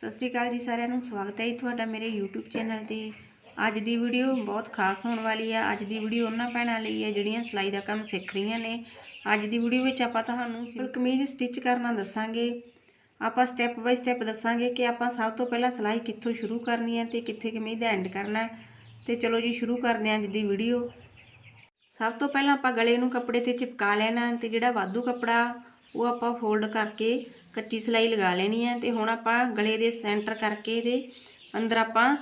ਸਤਿ ਸ੍ਰੀ ਅਕਾਲ ਜੀ ਸਾਰਿਆਂ ਨੂੰ, ਸਵਾਗਤ ਹੈ ਜੀ ਤੁਹਾਡਾ ਮੇਰੇ YouTube ਚੈਨਲ ਤੇ। ਅੱਜ ਦੀ ਵੀਡੀਓ ਬਹੁਤ ਖਾਸ ਹੋਣ ਵਾਲੀ ਹੈ ਅੱਜ ਦੀ ਵੀਡੀਓ ਉਹਨਾਂ ਭੈਣਾਂ ਲਈ ਹੈ ਜਿਹੜੀਆਂ ਸਿਲਾਈ ਦਾ ਕੰਮ ਸਿੱਖ ਰਹੀਆਂ ਨੇ। ਅੱਜ ਦੀ ਵੀਡੀਓ ਵਿੱਚ ਆਪਾਂ ਤੁਹਾਨੂੰ ਸਿੰਪਲ ਕਮੀਜ਼ ਸਟਿਚ ਕਰਨਾ ਦੱਸਾਂਗੇ। ਆਪਾਂ ਸਟੈਪ ਬਾਈ ਸਟੈਪ ਦੱਸਾਂਗੇ ਕਿ ਆਪਾਂ ਸਭ ਤੋਂ ਪਹਿਲਾਂ ਸਿਲਾਈ ਕਿੱਥੋਂ ਸ਼ੁਰੂ ਕਰਨੀ ਹੈ ਤੇ ਕਿੱਥੇ ਕਮੀਜ਼ ਦਾ ਐਂਡ ਕਰਨਾ। ਹੈ ਤੇ ਚਲੋ ਜੀ, ਸ਼ੁਰੂ ਕਰਦੇ ਹਾਂ ਅੱਜ ਦੀ ਵੀਡੀਓ ਸਭ ਤੋਂ ਪਹਿਲਾਂ ਆਪਾਂ ਗਲੇ ਨੂੰ ਕੱਪੜੇ ਤੇ ਚਿਪਕਾ ਲੈਣਾ ਤੇ ਜਿਹੜਾ ਵਾਧੂ ਕੱਪੜਾ ਉਹ ਆਪਾਂ ਫੋਲਡ ਕਰਕੇ ਕੱਚੀ ਸਿਲਾਈ ਲਗਾ ਲੈਣੀ ਹੈ ਤੇ ਹੁਣ ਆਪਾਂ ਗਲੇ ਦੇ ਸੈਂਟਰ ਕਰਕੇ ਇਹਦੇ ਅੰਦਰ ਆਪਾਂ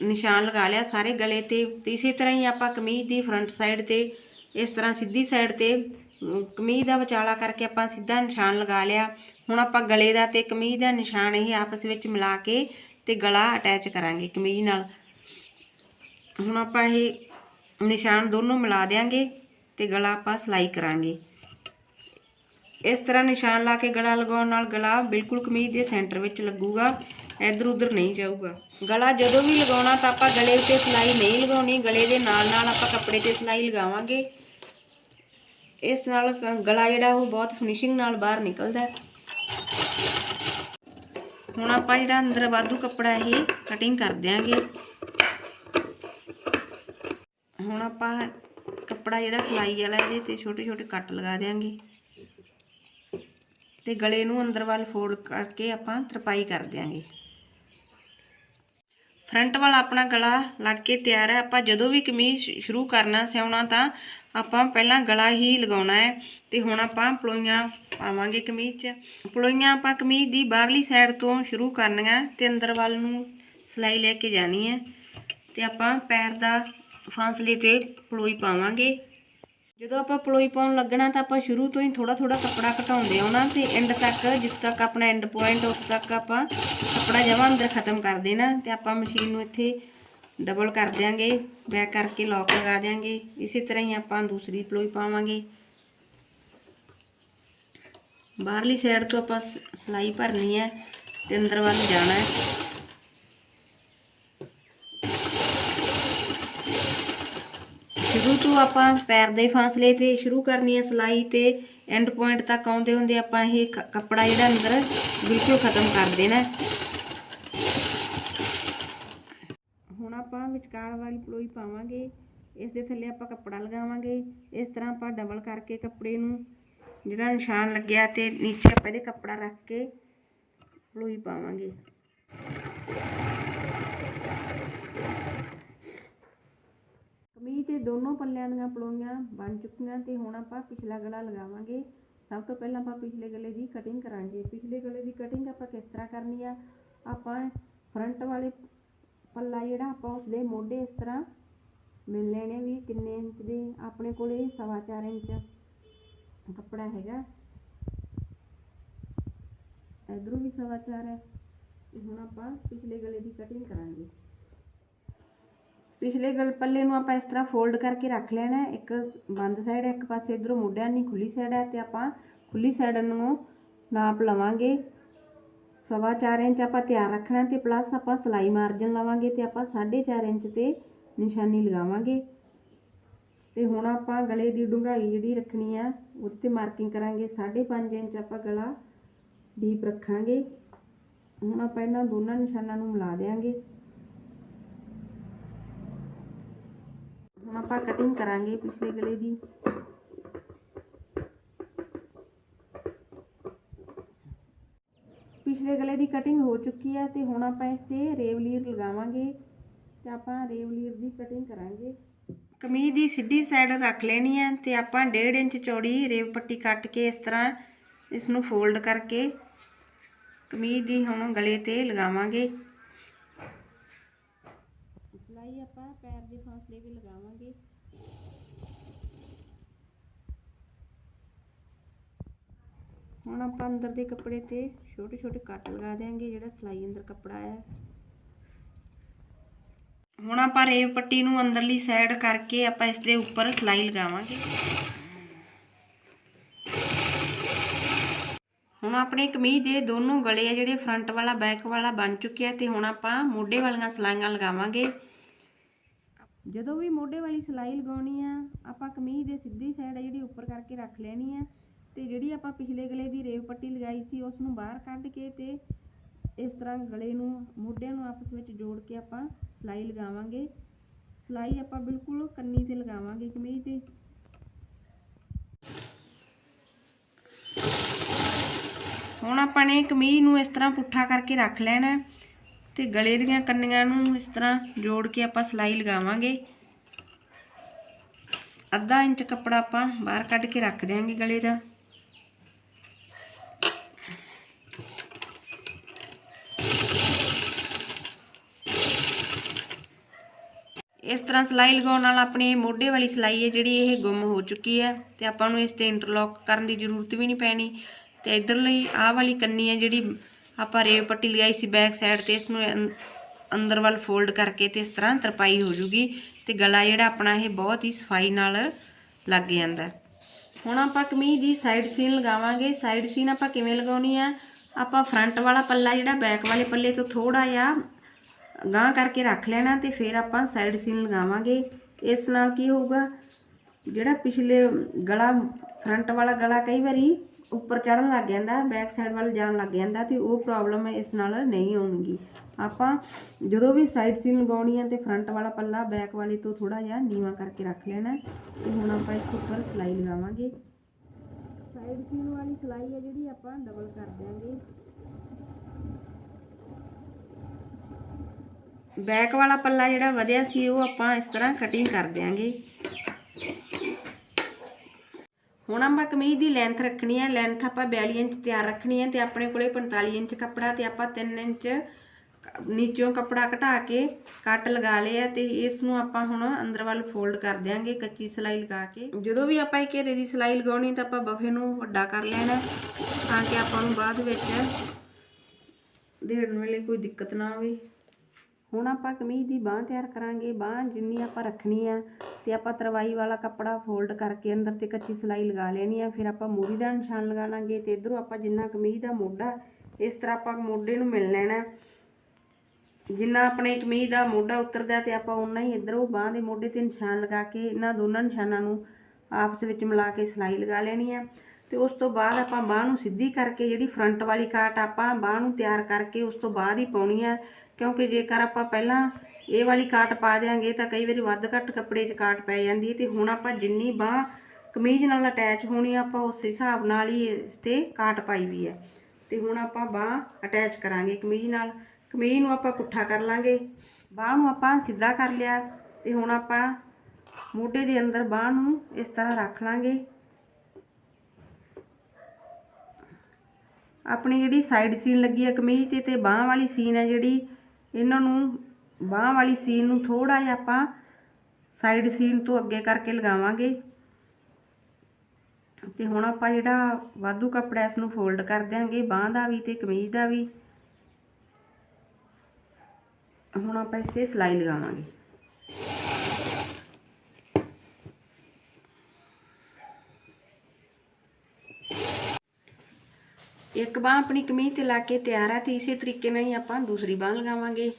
ਨਿਸ਼ਾਨ ਲਗਾ ਲਿਆ ਸਾਰੇ ਗਲੇ ਤੇ। ਤੇ ਇਸੇ ਤਰ੍ਹਾਂ ਹੀ ਆਪਾਂ ਕਮੀਜ਼ ਦੀ ਫਰੰਟ ਸਾਈਡ ਤੇ, ਇਸ ਤਰ੍ਹਾਂ ਸਿੱਧੀ ਸਾਈਡ ਤੇ ਕਮੀਜ਼ ਦਾ ਵਿਚਾਲਾ ਕਰਕੇ ਆਪਾਂ ਸਿੱਧਾ ਨਿਸ਼ਾਨ ਲਗਾ ਲਿਆ। ਹੁਣ ਆਪਾਂ ਗਲੇ ਦਾ ਤੇ ਕਮੀਜ਼ ਦਾ ਨਿਸ਼ਾਨ ਇਹ ਆਪਸ ਵਿੱਚ ਮਿਲਾ ਕੇ ਤੇ ਗਲਾ ਅਟੈਚ ਕਰਾਂਗੇ ਕਮੀਜ਼ ਨਾਲ। ਹੁਣ ਆਪਾਂ ਇਹ ਨਿਸ਼ਾਨ ਦੋਨੋਂ ਮਿਲਾ ਦਿਆਂਗੇ ਤੇ ਗਲਾ ਆਪਾਂ ਸਿਲਾਈ ਕਰਾਂਗੇ। ਇਸ ਤਰ੍ਹਾਂ ਨਿਸ਼ਾਨ ਲਾ ਕੇ ਗਲਾ ਲਗਾਉਣ ਨਾਲ ਗਲਾ ਬਿਲਕੁਲ ਕਮੀਜ਼ ਦੇ ਸੈਂਟਰ ਵਿੱਚ ਲੱਗੂਗਾ, ਇੱਧਰ ਉੱਧਰ ਨਹੀਂ ਜਾਊਗਾ। ਗਲਾ ਜਦੋਂ ਵੀ ਲਗਾਉਣਾ ਤਾਂ ਆਪਾਂ ਗਲੇ ਉੱਤੇ ਸਿਲਾਈ ਨਹੀਂ ਲਗਾਉਣੀ, ਗਲੇ ਦੇ ਨਾਲ ਨਾਲ ਆਪਾਂ ਕੱਪੜੇ ਤੇ ਸਿਲਾਈ ਲਗਾਵਾਂਗੇ। ਇਸ ਨਾਲ ਕ- ਗਲਾ ਜਿਹੜਾ ਉਹ ਬਹੁਤ ਫਿਨਿਸ਼ਿੰਗ ਨਾਲ ਬਾਹਰ ਨਿਕਲਦਾ ਹੈ। ਹੁਣ ਆਪਾਂ ਜਿਹੜਾ ਅੰਦਰ ਵਾਧੂ ਕੱਪੜਾ ਇਹ ਕਟਿੰਗ ਕਰ ਦਿਆਂਗੇ। ਹੁਣ ਆਪਾਂ ਕੱਪੜਾ ਜਿਹੜਾ ਸਿਲਾਈ ਵਾਲਾ ਇਹਦੇ ਤੇ ਛੋਟੇ ਛੋਟੇ ਕੱਟ ਲਗਾ ਦਿਆਂਗੇ। ਤੇ ਗਲੇ ਨੂੰ ਅੰਦਰ ਵੱਲ ਫੋਲਡ ਕਰਕੇ ਆਪਾਂ ਤਰਪਾਈ ਕਰ ਦਿਆਂਗੇ। ਫਰੰਟ ਵਾਲਾ ਆਪਣਾ ਗਲਾ ਲੱਗ ਕੇ ਤਿਆਰ ਹੈ। ਆਪਾਂ ਜਦੋਂ ਵੀ ਕਮੀਜ਼ ਸ਼ੁਰੂ ਕਰਨਾ, ਸਿਉਣਾ ਤਾਂ ਆਪਾਂ ਪਹਿਲਾਂ ਗਲਾ ਹੀ ਲਗਾਉਣਾ ਹੈ ਤੇ ਹੁਣ ਆਪਾਂ ਪਲੋਈਆਂ ਪਾਵਾਂਗੇ ਕਮੀਜ਼ 'ਚ। ਪਲੋਈਆਂ ਆਪਾਂ ਕਮੀਜ਼ ਦੀ ਬਾਹਰਲੀ ਸਾਈਡ ਤੋਂ ਸ਼ੁਰੂ ਕਰਨੀਆਂ ਤੇ ਅੰਦਰ ਵੱਲ ਨੂੰ ਸਿਲਾਈ ਲੈ ਕੇ ਜਾਣੀ ਹੈ ਤੇ ਆਪਾਂ ਪੈਰ ਦਾ ਫਾਸਲੇ ਤੇ ਪਲੋਈ ਪਾਵਾਂਗੇ। ਜਦੋਂ ਆਪਾਂ ਪਲੋਈ ਪਾਉਣ ਲੱਗਣਾ ਤਾਂ ਆਪਾਂ ਸ਼ੁਰੂ ਤੋਂ ਹੀ ਥੋੜਾ ਥੋੜਾ ਕੱਪੜਾ ਘਟਾਉਂਦੇ ਆਉਣਾ ਤੇ ਐਂਡ ਤੱਕ ਜਿੱਥੇ ਤੱਕ ਆਪਣਾ ਐਂਡ ਪੁਆਇੰਟ ਉਸ ਤੱਕ ਆਪਾਂ ਕੱਪੜਾ ਜਮਾਂ ਅੰਦਰ ਖਤਮ ਕਰ ਦੇਣਾ ਤੇ ਆਪਾਂ ਮਸ਼ੀਨ ਨੂੰ ਇੱਥੇ ਡਬਲ ਕਰ ਦਿਆਂਗੇ ਬੈਕ ਕਰਕੇ ਲੌਕ ਲਗਾ ਦਿਆਂਗੇ, ਇਸੇ ਤਰ੍ਹਾਂ ਹੀ ਆਪਾਂ ਦੂਸਰੀ ਪਲੋਈ ਪਾਵਾਂਗੇ। ਬਾਹਰਲੀ ਸਾਈਡ ਤੋਂ ਆਪਾਂ ਸ- ਸਿਲਾਈ ਭਰਨੀ ਹੈ ਤੇ ਅੰਦਰ ਵੱਲ ਜਾਣਾ ਹੈ। ਸ਼ੁਰੂ ਤੋਂ ਆਪਾਂ ਪੈਰ ਦੇ ਫਾਸਲੇ ਤੇ ਸ਼ੁਰੂ ਕਰਨੀ ਹੈ ਸਿਲਾਈ ਤੇ ਐਂਡ ਪੁਆਇੰਟ ਤੱਕ ਆਉਂਦੇ ਹੁੰਦੇ ਆਪਾਂ ਇਹ ਕੱਪੜਾ ਜਿਹੜਾ ਅੰਦਰ ਬਿਲਕੁਲ ਖਤਮ ਕਰ ਦੇਣਾ ਹੁਣ ਆਪਾਂ ਵਿਚਕਾਰ ਵਾਲੀ ਪਲੋਈ ਪਾਵਾਂਗੇ, ਇਸ ਦੇ ਥੱਲੇ ਆਪਾਂ ਕੱਪੜਾ ਲਗਾਵਾਂਗੇ, ਇਸ ਤਰ੍ਹਾਂ ਆਪਾਂ ਡਬਲ ਕਰਕੇ ਕੱਪੜੇ ਨੂੰ ਜਿਹੜਾ ਨਿਸ਼ਾਨ ਲੱਗਿਆ ਤੇ ਨੀਚੇ ਆਪਾਂ ਇਹਦੇ ਕੱਪੜਾ ਰੱਖ ਕੇ ਪਲੋਈ ਪਾਵਾਂਗੇ। ਕਮੀਜ਼ ਤੇ ਦੋਨੋਂ ਪੱਲਿਆਂ ਦੀਆਂ ਪਲੋਈਆਂ ਬਣ ਚੁੱਕੀਆਂ ਤੇ ਹੁਣ ਆਪਾਂ ਪਿਛਲਾ ਗਲਾ ਲਗਾਵਾਂਗੇ। ਸਭ ਤੋਂ ਪਹਿਲਾਂ ਆਪਾਂ ਪਿਛਲੇ ਗਲੇ ਦੀ ਕਟਿੰਗ ਕਰਾਂਗੇ। ਪਿਛਲੇ ਗਲੇ ਦੀ ਕਟਿੰਗ ਆਪਾਂ ਕਿਸ ਤਰ੍ਹਾਂ ਕਰਨੀ ਆ? ਆਪਾਂ ਫਰੰਟ ਵਾਲੇ ਪੱਲਾ ਜਿਹੜਾ ਆਪਾਂ ਉਸਦੇ ਮੋਢੇ ਇਸ ਤਰ੍ਹਾਂ ਮਿਲ ਲੈਣੇ ਵੀ ਕਿੰਨੇ ਇੰਚ ਦੇ? ਆਪਣੇ ਕੋਲੇ ਸਵਾ ਚਾਰ ਇੰਚ ਕੱਪੜਾ ਹੈਗਾ। ਇਧਰੋਂ ਵੀ ਸਵਾ ਚਾਰ ਹੈ। ਤੇ ਹੁਣ ਆਪਾਂ ਪਿਛਲੇ ਗਲੇ ਦੀ ਕਟਿੰਗ ਕਰਾਂਗੇ। ਪਿਛਲੇ ਗਲ ਪੱਲੇ ਨੂੰ ਆਪਾਂ ਇਸ ਤਰ੍ਹਾਂ ਫੋਲਡ ਕਰਕੇ ਰੱਖ ਲੈਣਾ ਇੱਕ ਬੰਦ ਸਾਈਡ ਇੱਕ ਪਾਸੇ ਇਧਰੋਂ ਮੋਢਿਆਂ ਦੀ ਖੁੱਲੀ ਸਾਈਡ ਹੈ ਤੇ ਆਪਾਂ ਖੁੱਲੀ ਸਾਈਡ ਨੂੰ ਨਾਪ ਲਵਾਂਗੇ। ਸਵਾ ਚਾਰ ਇੰਚ ਆਪਾਂ ਤਿਆਰ ਰੱਖਣਾ ਤੇ ਪਲੱਸ ਆਪਾਂ ਸਲਾਈ ਮਾਰਜਨ ਲਵਾਂਗੇ ਤੇ ਆਪਾਂ 4.5 ਇੰਚ ਤੇ ਨਿਸ਼ਾਨੀ ਲਗਾਵਾਂਗੇ। ਤੇ ਹੁਣ ਆਪਾਂ ਗਲੇ ਦੀ ਡੂੰਘਾਈ ਜਿਹੜੀ ਰੱਖਣੀ ਆ ਉਹਦੇ ਤੇ ਮਾਰਕਿੰਗ ਕਰਾਂਗੇ 5.5 ਇੰਚ ਆਪਾਂ ਗਲਾ ਡੀਪ ਰੱਖਾਂਗੇ। ਹੁਣ ਆਪਾਂ ਇਹਨਾਂ ਦੋਨਾਂ ਨਿਸ਼ਾਨਾਂ ਨੂੰ ਮਿਲਾ ਦਿਆਂਗੇ। ਹੁਣ ਆਪਾਂ ਕਟਿੰਗ ਕਰਾਂਗੇ ਪਿਛਲੇ ਗਲੇ ਦੀ। ਪਿਛਲੇ ਗਲੇ ਦੀ ਕਟਿੰਗ ਹੋ ਚੁੱਕੀ ਹੈ ਤੇ ਹੁਣ ਆਪਾਂ ਇਸ ਤੇ ਰੇਵਲੀਰ ਲਗਾਵਾਂਗੇ ਤੇ ਆਪਾਂ ਰੇਵਲੀਰ ਦੀ ਕਟਿੰਗ ਕਰਾਂਗੇ। ਕਮੀਜ਼ ਦੀ ਸਿੱਧੀ ਸਾਈਡ ਰੱਖ ਲੈਣੀ ਹੈ ਤੇ ਆਪਾਂ 1.5 ਇੰਚ ਚੌੜੀ ਰੇਵ ਪੱਟੀ ਕੱਟ ਕੇ ਇਸ ਤਰ੍ਹਾਂ ਇਸ ਨੂੰ ਫੋਲਡ ਕਰਕੇ ਕਮੀਜ਼ ਦੀ ਹੁਣ ਗਲੇ ਤੇ ਲਗਾਵਾਂਗੇ। ਸਿਲਾਈ ਆਪਾਂ ਪੈਰ ਦੇ ਫਾਸਲੇ ਵੀ ਲਗਾਵਾਂਗੇ। ਹੁਣ ਆਪਾਂ ਅੰਦਰ ਦੇ ਕੱਪੜੇ ਤੇ ਛੋਟੇ ਛੋਟੇ ਕੱਟ ਲਗਾ ਦੇਾਂਗੇ ਜਿਹੜਾ ਸਿਲਾਈ ਅੰਦਰ ਕੱਪੜਾ ਹੈ ਹੁਣ ਆਪਾਂ ਰੇਵ ਪੱਟੀ ਨੂੰ ਅੰਦਰਲੀ ਸਾਈਡ ਕਰਕੇ ਆਪਾਂ ਇਸ ਦੇ ਉੱਪਰ ਸਿਲਾਈ ਲਗਾਵਾਂਗੇ। ਹੁਣ ਆਪਣੇ ਕਮੀਜ਼ ਦੇ ਦੋਨੋਂ ਗਲੇ ਆ ਜਿਹੜੇ ਫਰੰਟ ਵਾਲਾ ਬੈਕ ਵਾਲਾ ਬਣ ਚੁੱਕਿਆ ਤੇ ਹੁਣ ਆਪਾਂ ਮੋਢੇ ਵਾਲੀਆਂ ਸਲਾਈਆਂ ਲਗਾਵਾਂਗੇ। ਜਦੋਂ ਵੀ ਮੋਢੇ ਵਾਲੀ ਸਿਲਾਈ ਲਗਾਉਣੀ ਆ, ਆਪਾਂ ਕਮੀਜ਼ ਦੇ ਸਿੱਧੀ ਸਾਈਡ ਆ ਜਿਹੜੀ ਉੱਪਰ ਕਰਕੇ ਰੱਖ ਲੈਣੀ ਆ ਤੇ ਜਿਹੜੀ ਆਪਾਂ ਪਿਛਲੇ ਗਲੇ ਦੀ ਰੇਵ ਪੱਟੀ ਲਗਾਈ ਸੀ, ਉਸ ਨੂੰ ਬਾਹਰ ਕੱਢ ਕੇ ਤੇ ਇਸ ਤਰ੍ਹਾਂ ਗਲੇ ਨੂੰ, ਮੋਢਿਆਂ ਨੂੰ ਆਪਸ ਵਿੱਚ ਜੋੜ ਕੇ ਆਪਾਂ ਸਿਲਾਈ ਲਗਾਵਾਂਗੇ। ਸਿਲਾਈ ਆਪਾਂ ਬਿਲਕੁਲ ਕੰਨੀ ਤੇ ਲਗਾਵਾਂਗੇ ਕਮੀਜ਼ ਤੇ। ਹੁਣ ਆਪਾਂ ਨੇ ਕਮੀਜ਼ ਨੂੰ ਇਸ ਤਰ੍ਹਾਂ ਪੁੱਠਾ ਕਰਕੇ ਰੱਖ ਲੈਣਾ। ਤੇ ਗਲੇ ਦੀਆਂ ਕੰਨੀਆਂ ਨੂੰ ਇਸ ਤਰ੍ਹਾਂ ਜੋੜ ਕੇ ਆਪਾਂ ਸਿਲਾਈ ਲਗਾਵਾਂਗੇ। ਅੱਧਾ ਇੰਚ ਕੱਪੜਾ ਆਪਾਂ ਬਾਹਰ ਕੱਢ ਕੇ ਰੱਖ ਦਿਆਂਗੇ ਗਲੇ ਦਾ। ਇਸ ਤਰ੍ਹਾਂ ਸਿਲਾਈ ਲਗਾਉਣ ਨਾਲ ਆਪਣੀ ਮੋਢੇ ਵਾਲੀ ਸਿਲਾਈ ਹੈ ਜਿਹੜੀ ਇਹ ਗੁੰਮ ਹੋ ਚੁੱਕੀ ਹੈ ਤੇ ਆਪਾਂ ਨੂੰ ਇਸ ਤੇ ਇੰਟਰਲੌਕ ਕਰਨ ਦੀ ਜ਼ਰੂਰਤ ਵੀ ਨਹੀਂ ਪੈਣੀ। ਤੇ ਇਧਰਲੀ ਆਹ ਵਾਲੀ ਕੰਨੀ ਹੈ ਜਿਹੜੀ ਆਪਾਂ ਰੇਵ ਪੱਟੀ ਲਗਾਈ ਸੀ ਬੈਕ ਸਾਈਡ ਤੇ, ਇਸ ਨੂੰ ਅੰ- ਅੰਦਰ ਵੱਲ ਫੋਲਡ ਕਰਕੇ ਤੇ ਇਸ ਤਰ੍ਹਾਂ ਤਰਪਾਈ ਹੋ ਜੂਗੀ ਤੇ ਗਲਾ ਜਿਹੜਾ ਆਪਣਾ ਇਹ ਬਹੁਤ ਹੀ ਸਫ਼ਾਈ ਨਾਲ ਲੱਗ ਜਾਂਦਾ ਹੁਣ ਆਪਾਂ ਕਮੀਜ਼ ਦੀ ਸਾਈਡ ਸੀਨ ਲਗਾਵਾਂਗੇ। ਸਾਈਡ ਸੀਨ ਆਪਾਂ ਕਿਵੇਂ ਲਗਾਉਣੀ ਆ? ਆਪਾਂ ਫਰੰਟ ਵਾਲਾ ਪੱਲਾ ਜਿਹੜਾ ਬੈਕ ਵਾਲੇ ਪੱਲੇ ਤੋਂ ਥੋੜਾ ਜਿਹਾ ਗਾਂਹ ਕਰਕੇ ਰੱਖ ਲੈਣਾ ਤੇ ਫਿਰ ਆਪਾਂ ਸਾਈਡ ਸੀਨ ਲਗਾਵਾਂਗੇ। ਇਸ ਨਾਲ ਕੀ ਹੋਊਗਾ? ਜਿਹੜਾ ਪਿਛਲੇ ਗਲਾ ਫਰੰਟ ਵਾਲਾ ਗਲਾ ਕਈ ਵਾਰੀ ਉੱਪਰ ਚੜਨ ਲੱਗ ਜਾਂਦਾ ਬੈਕ ਸਾਈਡ ਵੱਲ ਜਾਣ ਲੱਗ ਜਾਂਦਾ ਤੇ ਉਹ ਪ੍ਰੋਬਲਮ ਇਸ ਨਾਲ ਨਹੀਂ ਆਉਣਗੀ। ਆਪਾਂ ਜਦੋਂ ਵੀ ਸਾਈਡ ਸੀਨ ਲਗਾਉਣੀ ਹੈ ਤੇ ਫਰੰਟ ਵਾਲਾ ਪੱਲਾ ਬੈਕ ਵਾਲੇ ਤੋਂ ਥੋੜਾ ਜਿਹਾ ਨੀਵਾ ਕਰਕੇ ਰੱਖ ਲੈਣਾ ਤੇ ਹੁਣ ਆਪਾਂ ਇਸ ਉੱਪਰ ਸਿਲਾਈ ਲਗਾਵਾਂਗੇ। ਸਾਈਡ ਸੀਨ ਵਾਲੀ ਸਿਲਾਈ ਹੈ ਜਿਹੜੀ ਆਪਾਂ ਡਬਲ ਕਰ ਦਿਆਂਗੇ। ਬੈਕ ਵਾਲਾ ਪੱਲਾ ਜਿਹੜਾ ਵਧਿਆ ਸੀ ਉਹ ਆਪਾਂ ਇਸ ਤਰ੍ਹਾਂ ਕਟਿੰਗ ਕਰ ਦਿਆਂਗੇ। ਹੁਣ ਆਪਾਂ ਕਮੀਜ਼ ਦੀ ਲੈਂਥ ਰੱਖਣੀ ਹੈ ਲੈਂਥ ਆਪਾਂ 42 ਇੰਚ ਤਿਆਰ ਰੱਖਣੀ ਹੈ ਤੇ ਆਪਣੇ ਕੋਲੇ 45 ਇੰਚ ਕੱਪੜਾ ਤੇ ਆਪਾਂ 3 ਇੰਚ ਨੀਚੋਂ ਕੱਪੜਾ ਘਟਾ ਕੇ ਕੱਟ ਲਗਾ ਲਿਆ ਤੇ ਇਸ ਨੂੰ ਆਪਾਂ ਹੁਣ ਅੰਦਰ ਵੱਲ ਫੋਲਡ ਕਰ ਦਿਆਂਗੇ ਕੱਚੀ ਸਿਲਾਈ ਲਗਾ ਕੇ। ਜਦੋਂ ਵੀ ਆਪਾਂ ਇਹ ਘੇਰੇ ਦੀ ਸਿਲਾਈ ਲਗਾਉਣੀ ਤਾਂ ਆਪਾਂ ਬਫੇ ਨੂੰ ਵੱਡਾ ਕਰ ਲੈਣਾ ਤਾਂ ਕਿ ਆਪਾਂ ਨੂੰ ਬਾਅਦ ਵਿੱਚ ਦੇਣ ਵੇਲੇ ਕੋਈ ਦਿੱਕਤ ਨਾ ਆਵੇ। ਹੁਣ ਆਪਾਂ ਕਮੀਜ਼ ਦੀ ਬਾਹ ਤਿਆਰ ਕਰਾਂਗੇ, ਬਾਹ ਜਿੰਨੀ ਆਪਾਂ ਰੱਖਣੀ ਆ ਤੇ ਆਪਾਂ ਤਰਵਾਈ ਵਾਲਾ ਕੱਪੜਾ ਫੋਲਡ ਕਰਕੇ ਅੰਦਰ ਤੇ ਕੱਚੀ ਸਿਲਾਈ ਲਗਾ ਲੈਣੀ ਆ, ਫਿਰ ਆਪਾਂ ਮੂਰੀ ਦਾ ਨਿਸ਼ਾਨ ਲਗਾਵਾਂਗੇ ਤੇ ਇਧਰੋਂ ਆਪਾਂ ਜਿੰਨਾ ਕਮੀਜ਼ ਦਾ ਮੋਢਾ ਇਸ ਤਰ੍ਹਾਂ ਆਪਾਂ ਮੋਢੇ ਨੂੰ ਮਿਲ ਲੈਣਾ ਜਿੰਨਾ ਆਪਣੇ ਕਮੀਜ਼ ਦਾ ਮੋਢਾ ਉਤਰਦਾ ਤੇ ਆਪਾਂ ਉਨਾ ਹੀ ਇਧਰੋਂ ਬਾਹ ਦੇ ਮੋਢੇ ਤੇ ਨਿਸ਼ਾਨ ਲਗਾ ਕੇ ਇਹਨਾਂ ਦੋਨਾਂ ਨਿਸ਼ਾਨਾਂ ਨੂੰ ਆਪਸ ਵਿੱਚ ਮਿਲਾ ਕੇ ਸਿਲਾਈ ਲਗਾ ਲੈਣੀ ਆ। ਤੇ ਉਸ ਤੋਂ ਬਾਅਦ ਆਪਾਂ ਬਾਹ ਨੂੰ ਸਿੱਧੀ ਕਰਕੇ ਜਿਹੜੀ ਫਰੰਟ ਵਾਲੀ ਕਾਟ ਆਪਾਂ ਬਾਹ ਨੂੰ ਤਿਆਰ ਕਰਕੇ ਉਸ ਤੋਂ ਬਾਅਦ ਹੀ ਪਾਉਣੀ ਆ, ਕਿਉਂਕਿ ਜੇਕਰ ਆਪਾਂ ਪਹਿਲਾਂ ਇਹ ਵਾਲੀ ਕਾਟ ਪਾ ਦਿਆਂਗੇ ਤਾਂ ਕਈ ਵਾਰੀ ਵੱਧ ਘੱਟ ਕੱਪੜੇ 'ਚ ਕਾਟ ਪੈ ਜਾਂਦੀ ਹੈ ਤੇ ਹੁਣ ਆਪਾਂ ਜਿੰਨੀ ਬਾਹ ਕਮੀਜ਼ ਨਾਲ ਅਟੈਚ ਹੋਣੀ ਆਪਾਂ ਉਸ ਹਿਸਾਬ ਨਾਲ ਹੀ ਇਸ ਤੇ ਕਾਟ ਪਾਈ ਵੀ ਹੈ। ਤੇ ਹੁਣ ਆਪਾਂ ਬਾਹ ਅਟੈਚ ਕਰਾਂਗੇ ਕਮੀਜ਼ ਨਾਲ। ਕਮੀਜ਼ ਨੂੰ ਆਪਾਂ ਪੁੱਠਾ ਕਰ ਲਾਂਗੇ। ਬਾਹ ਨੂੰ ਆਪਾਂ ਸਿੱਧਾ ਕਰ ਲਿਆ। ਤੇ ਹੁਣ ਆਪਾਂ ਮੋਢੇ ਦੇ ਅੰਦਰ ਬਾਹ ਨੂੰ ਇਸ ਤਰ੍ਹਾਂ ਰੱਖ ਲਾਂਗੇ। ਆਪਣੀ ਜਿਹੜੀ ਸਾਈਡ ਸੀਨ ਲੱਗੀ ਹੈ ਕਮੀਜ਼ ਤੇ ਤੇ ਬਾਹ ਵਾਲੀ ਸੀਨ ਹੈ ਜਿਹੜੀ, ਇਹਨਾਂ ਨੂੰ ਬਾਹ ਵਾਲੀ ਸੀਨ ਨੂੰ ਥੋੜਾ ਜਿਹਾ ਆਪਾਂ ਸਾਈਡ ਸੀਨ ਤੋਂ ਅੱਗੇ ਕਰਕੇ ਲਗਾਵਾਂਗੇ। ਤੇ ਹੁਣ ਆਪਾਂ ਜਿਹੜਾ ਵਾਧੂ ਕੱਪੜਾ ਇਸ ਨੂੰ ਫੋਲਡ ਕਰ ਦਿਆਂਗੇ, ਬਾਹ ਦਾ ਵੀ ਤੇ ਕਮੀਜ਼ ਦਾ ਵੀ। ਹੁਣ ਆਪਾਂ ਇਸ ਤੇ ਸਿਲਾਈ ਲਗਾਵਾਂਗੇ। ਇੱਕ ਬਾਹ ਆਪਣੀ ਕਮੀਜ਼ ਤੇ ਲਾ ਕੇ ਤਿਆਰ ਆ, ਤੇ ਇਸੇ ਤਰੀਕੇ ਨਾਲ ਹੀ ਆਪਾਂ ਦੂਸਰੀ ਬਾਹ ਲਗਾਵਾਂਗੇ।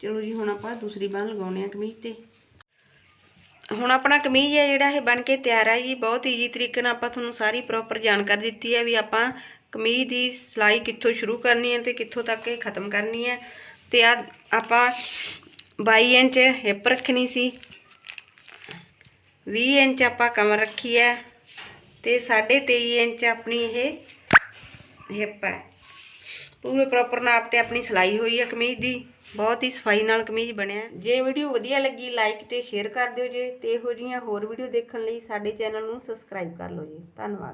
ਚਲੋ ਜੀ, ਹੁਣ ਆਪਾਂ ਦੂਸਰੀ ਬਾਹ ਲਗਾਉਣੇ ਆ ਕਮੀਜ਼ ਤੇ। ਹੁਣ ਆਪਣਾ ਕਮੀਜ਼ ਹੈ ਜਿਹੜਾ, ਇਹ ਬਣ ਕੇ ਤਿਆਰ ਹੈ ਜੀ। ਬਹੁਤ ਈਜੀ ਤਰੀਕੇ ਨਾਲ ਆਪਾਂ ਤੁਹਾਨੂੰ ਸਾਰੀ ਪ੍ਰੋਪਰ ਜਾਣਕਾਰੀ ਦਿੱਤੀ ਹੈ ਵੀ ਆਪਾਂ ਕਮੀਜ਼ ਦੀ ਸਿਲਾਈ ਕਿੱਥੋਂ ਸ਼ੁਰੂ ਕਰਨੀ ਹੈ ਤੇ ਕਿੱਥੋਂ ਤੱਕ ਇਹ ਖਤਮ ਕਰਨੀ ਹੈ। ਤੇ ਆ ਆਪਾਂ 22 ਇੰਚ ਹਿੱਪ ਰੱਖਣੀ ਸੀ। 20 ਇੰਚ ਆਪਾਂ ਕਮਰ ਰੱਖੀ ਹੈ ਤੇ 23.5 ਇੰਚ ਆਪਣੀ ਇਹ ਹਿੱਪ ਹੈ। ਪੂਰੇ ਪ੍ਰੋਪਰ ਨਾਪ ਤੇ ਆਪਣੀ ਸਿਲਾਈ ਹੋਈ ਹੈ ਕਮੀਜ਼ ਦੀ। ਬਹੁਤ ਹੀ ਸਫ਼ਾਈ ਨਾਲ ਕਮੀਜ਼ ਬਣਿਆ ਜੇ ਵੀਡੀਓ ਵਧੀਆ ਲੱਗੀ ਲਾਈਕ ਤੇ ਸ਼ੇਅਰ ਕਰ ਦਿਓ ਜੇ, ਤੇ ਇਹੋ ਜਿਹੀਆਂ ਹੋਰ ਵੀਡੀਓ ਦੇਖਣ ਲਈ ਸਾਡੇ ਚੈਨਲ ਨੂੰ ਸਬਸਕ੍ਰਾਈਬ ਕਰ ਲਓ ਜੀ। ਧੰਨਵਾਦ।